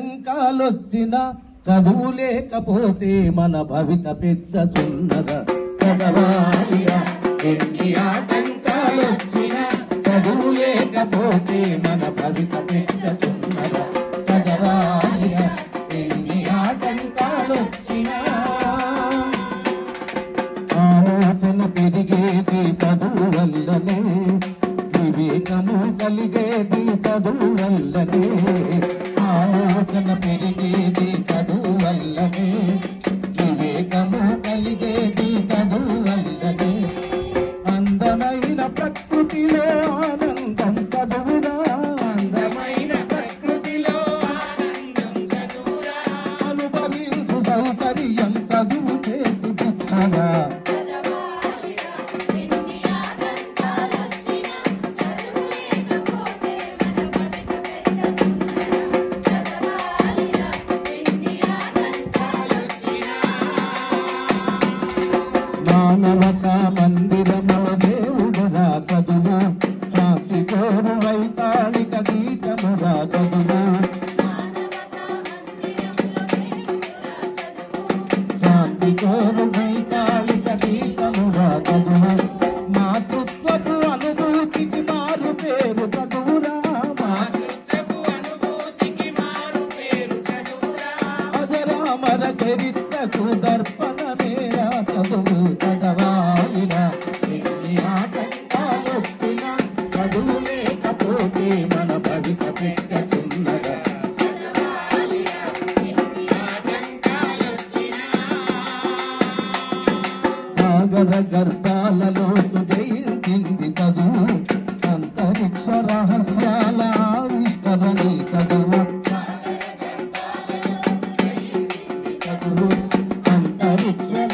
ఆటంకాలొచ్చిన చదువు లేకపోతే మన భవిత పెద్ద సున్నద చదవాలిరా ఎన్ని ఆటంకాలొచ్చిన చదువు లేకపోతే మన భవిత పెద్ద సున్నద చదవాలిరా ఎన్ని ఆటంకాలొచ్చినా ఆలోచన పెరిగేది చదువు వల్లనే వివేకము కలిగేది చదువు వల్లనే. ఆలోచన పెరిగేది చదువు వల్లనే. శాంతి వైతాళిక గీతమురా చదువు. శాంతి కోరు వైతాళిక గీతమురా చదువు. మాతృత్వపు అనుభూతికి మారు పేరు చదువురా. మాతృత్వపు అనుభూతికి మారు పేరు చదువురా అజరామర చరిత్రకు దర్పణమేరా చదువు. ఘోర గర్భాలలో జయించింది కదూ అంతరిక్ష రహస్యాల ఆవిష్కరణి కదూ అంతరిక్ష